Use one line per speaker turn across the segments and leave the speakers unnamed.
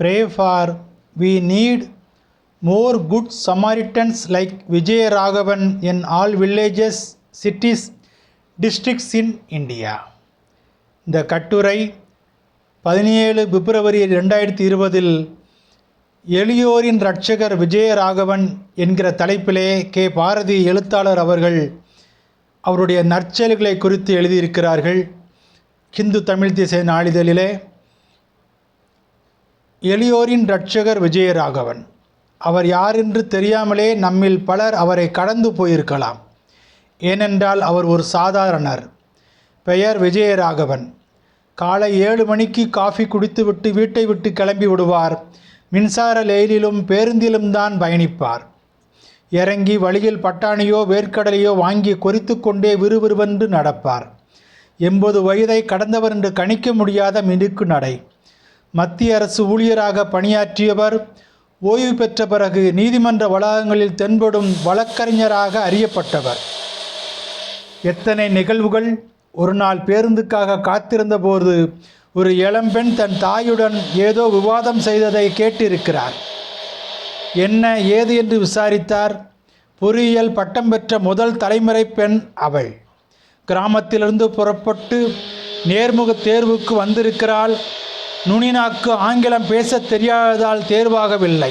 Pray for we need more good Samaritans like Vijayaraghavan in all villages cities districts in in India. இந்த கட்டுரை பதினேழு பிப்ரவரி ரெண்டாயிரத்தி இருபதில் எளியோரின் ரட்சகர் விஜயராகவன் என்கிற தலைப்பிலே கே. பாரதி எழுத்தாளர் அவர்கள் அவருடைய நற்செயல்களை குறித்து எழுதியிருக்கிறார்கள். ஹிந்து தமிழ் திசை நாளிதழிலே எளியோரின் ரட்சகர் விஜயராகவன். அவர் யாரென்று தெரியாமலே நம்மில் பலர் அவரை கடந்து போயிருக்கலாம். ஏனென்றால் அவர் ஒரு சாதாரணர். பெயர் விஜயராகவன். காலை ஏழு மணிக்கு காஃபி குடித்துவிட்டு வீட்டை விட்டு கிளம்பி விடுவார். மின்சார லெயிலிலும் பேருந்திலும் தான் பயணிப்பார். இறங்கி வழியில் பட்டாணியோ வேர்க்கடலையோ வாங்கி கொறித்து கொண்டே விறுவிறுவென்று நடப்பார். எண்பது வயதை கடந்தவர் என்று கணிக்க முடியாத மிடுக்கு நடை. மத்திய அரசு ஊழியராக பணியாற்றியவர் ஓய்வு பெற்ற பிறகு நீதிமன்ற வளாகங்களில் தென்படும் வழக்கறிஞராக அறியப்பட்டவர். எத்தனை நிகழ்வுகள் ஒரு நாள் பேருந்துக்காக காத்திருந்தபோது ஒரு இளம்பெண் தன் தாயுடன் ஏதோ விவாதம் செய்ததை கேட்டிருக்கிறார். என்ன ஏது என்று விசாரித்தார். பொறியியல் பட்டம் பெற்ற முதல் தலைமுறை பெண் அவள். கிராமத்திலிருந்து புறப்பட்டு நேர்முக தேர்வுக்கு வந்திருக்கிறாள். நுனிநாக்கு ஆங்கிலம் பேசத் தெரியாததால் தேர்வாகவில்லை.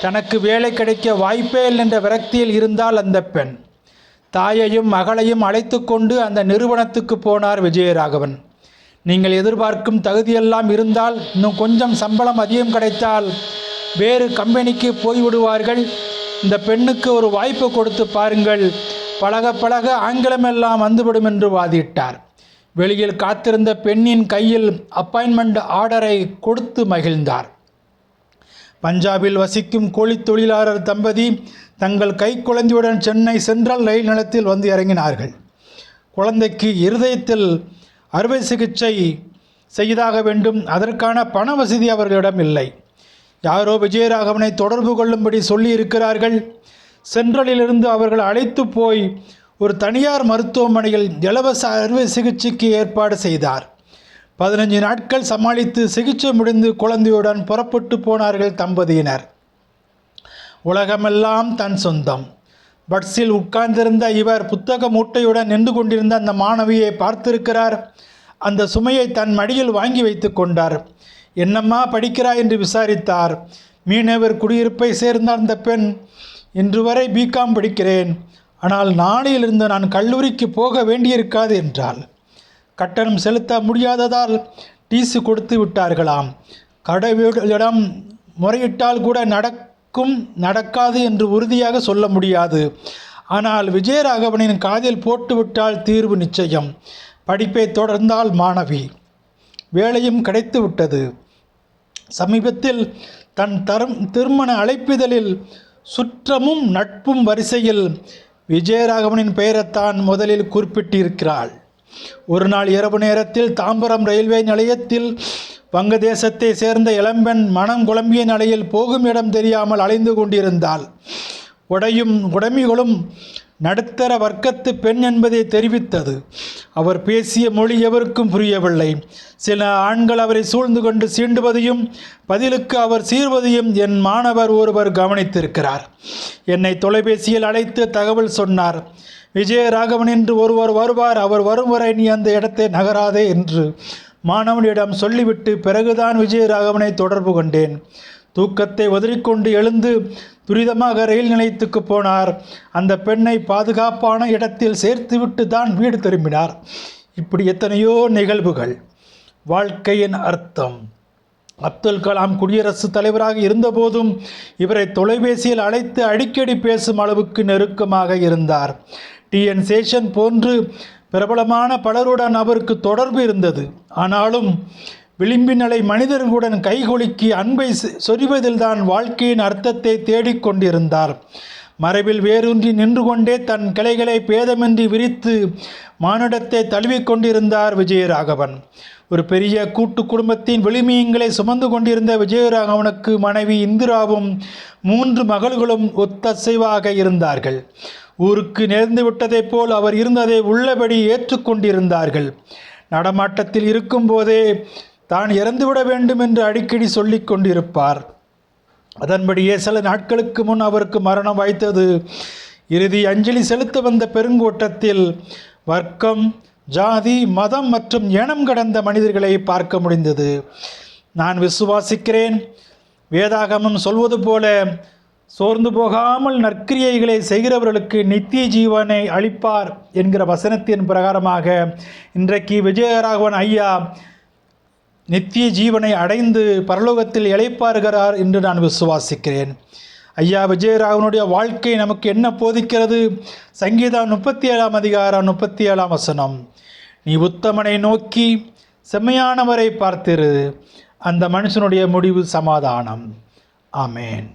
தனக்கு வேலை கிடைக்க வாய்ப்பே இல்லை என்ற விரக்தியில் இருந்தால் அந்த பெண். தாயையும் மகளையும் அழைத்து கொண்டு அந்த நிறுவனத்துக்கு போனார் விஜயராகவன். நீங்கள் எதிர்பார்க்கும் தகுதியெல்லாம் இருந்தால் இன்னும் கொஞ்சம் சம்பளம் அதிகம் கிடைத்தால் வேறு கம்பெனிக்கு போய்விடுவார்கள். இந்த பெண்ணுக்கு ஒரு வாய்ப்பு கொடுத்து பாருங்கள். பழக பழக ஆங்கிலமெல்லாம் வந்துவிடும் என்று வாதிட்டார். வெளியில் காத்திருந்த பெண்ணின் கையில் அப்பாயின்மெண்ட் ஆர்டரை கொடுத்து மகிழ்ந்தார். பஞ்சாபில் வசிக்கும் கூலித் தொழிலாளர் தம்பதி தங்கள் கை குழந்தையுடன் சென்னை சென்ட்ரல் ரயில் நிலையத்தில் வந்து இறங்கினார்கள். குழந்தைக்கு இருதயத்தில் அறுவை சிகிச்சை செய்தாக வேண்டும் அதற்கான பண வசதி அவர்களிடம் இல்லை. யாரோ விஜயராகவனை தொடர்பு கொள்ளும்படி சொல்லி இருக்கிறார்கள் சென்ட்ரலிலிருந்து அவர்கள் அழைத்து போய் ஒரு தனியார் மருத்துவமனையில் இலவச அறுவை சிகிச்சைக்கு ஏற்பாடு செய்தார். பதினஞ்சு நாட்கள் சமாளித்து சிகிச்சை முடிந்து குழந்தையுடன் புறப்பட்டு போனார்கள் தம்பதியினர். உலகமெல்லாம் தன் சொந்தம். பட்ஸில் உட்கார்ந்திருந்த இவர் புத்தக மூட்டையுடன் நின்று கொண்டிருந்த அந்த மாணவியை பார்த்திருக்கிறார். அந்த சுமையை தன் மடியில் வாங்கி வைத்து கொண்டார். என்னம்மா படிக்கிறாய்? என்று விசாரித்தார். மீனவர் குடியிருப்பை சேர்ந்த அந்த பெண். இன்று வரை பிகாம் படிக்கிறேன். ஆனால் நாணையிலிருந்து நான் கல்லூரிக்கு போக வேண்டியிருக்காது என்றால் கட்டணம் செலுத்த முடியாததால் டீசு கொடுத்து விட்டார்களாம். கடவுளிடம் முறையிட்டால் கூட நடக்கும் நடக்காது என்று உறுதியாக சொல்ல முடியாது. ஆனால் விஜயராகவனின் காதில் போட்டுவிட்டால் தீர்வு நிச்சயம். படிப்பை தொடர்ந்தால் மாணவி. வேலையும் கிடைத்து விட்டது. சமீபத்தில் தன் தரும் திருமண அழைப்பிதழில் சுற்றமும் நட்பும் வரிசையில் விஜயராகவனின் பெயரைத்தான் முதலில் குறிப்பிட்டிருக்கிறாள். ஒரு நாள் இரவு நேரத்தில் தாம்பரம் ரயில்வே நிலையத்தில் வங்கதேசத்தை சேர்ந்த இளம்பெண் மனம் குழம்பிய நிலையில் போகும் இடம் தெரியாமல் அலைந்து கொண்டிருந்தாள். உடையும் உடைமைகளும் நடுத்தர வர்க்கத்து பெண் என்பதை தெரிவித்தது. அவர் பேசிய மொழி எவருக்கும் புரியவில்லை. சில ஆண்கள் அவரை சூழ்ந்து கொண்டு சீண்டுவதையும் பதிலுக்கு அவர் சீர்வதையும் என் மாணவர் ஒருவர் கவனித்திருக்கிறார். என்னை தொலைபேசியில் அழைத்து தகவல் சொன்னார். விஜயராகவன் என்று ஒருவர் வருவார். அவர் வரும் வரை நீ அந்த இடத்தை நகராதே என்று மாணவனிடம் சொல்லிவிட்டு பிறகுதான் விஜயராகவனை தொடர்பு கொண்டேன். தூக்கத்தை உதறிக்கொண்டு எழுந்து துரிதமாக ரயில் நிலையத்துக்கு போனார். அந்த பெண்ணை பாதுகாப்பான இடத்தில் சேர்த்துவிட்டு தான் வீடு திரும்பினார். இப்படி எத்தனையோ நிகழ்வுகள். வாழ்க்கையின் அர்த்தம். அப்துல் கலாம் குடியரசுத் தலைவராக இருந்தபோதும் இவரை தொலைபேசியில் அழைத்து அடிக்கடி பேசும் அளவுக்கு நெருக்கமாக இருந்தார். டிஎன் சேஷன் போன்று பிரபலமான பலருடன் அவருக்கு தொடர்பு இருந்தது. ஆனாலும் விளிம்பினலை மனிதர்களுடன் கைகுலுக்கி அன்பை சொ- சொரிவதில்தான் வாழ்க்கையின் அர்த்தத்தை தேடிக்கொண்டிருந்தார். மறைவில் வேரூன்றி நின்று கொண்டே தன் கிளைகளை பேதமின்றி விரித்து மானுடத்தை தழுவிக்கொண்டிருந்தார் விஜயராகவன். ஒரு பெரிய கூட்டு குடும்பத்தின் விளிமியங்களை சுமந்து கொண்டிருந்த விஜயராகவனுக்கு மனைவி இந்திராவும் மூன்று மகள்களும் ஒத்தசைவாக இருந்தார்கள். ஊருக்கு நேர்ந்து விட்டதைப் போல் அவர் இருந்ததை உள்ளபடி ஏற்றுக்கொண்டிருந்தார்கள். நடமாட்டத்தில் இருக்கும்போதே தான் இறந்துவிட வேண்டும் என்று அடிக்கடி சொல்லிக் கொண்டிருப்பார். அதன்படியே சில நாட்களுக்கு முன் அவருக்கு மரணம் வாய்த்தது. இறுதி அஞ்சலி செலுத்த வந்த பெருங்கூட்டத்தில் வர்க்கம் ஜாதி மதம் மற்றும் இனம் கடந்த மனிதர்களை பார்க்க முடிந்தது. நான் விசுவாசிக்கிறேன். வேதாகமம் சொல்வது போல சோர்ந்து போகாமல் நற்கிரியைகளை செய்கிறவர்களுக்கு நித்திய ஜீவனை அளிப்பார் என்கிற வசனத்தின் பிரகாரமாக இன்றைக்கு விஜயராகவன் ஐயா நித்திய ஜீவனை அடைந்து பரலோகத்தில் இளைப்பாருகிறார் என்று நான் விசுவாசிக்கிறேன். ஐயா விஜயராகவனுடைய வாழ்க்கை நமக்கு என்ன போதிக்கிறது? சங்கீதம் முப்பத்தி ஏழாம் அதிகாரம் முப்பத்தி ஏழாம் வசனம். நீ உத்தமனை நோக்கி செம்மையானவரை பார்த்திரு. அந்த மனுஷனுடைய முடிவு சமாதானம். ஆமேன்.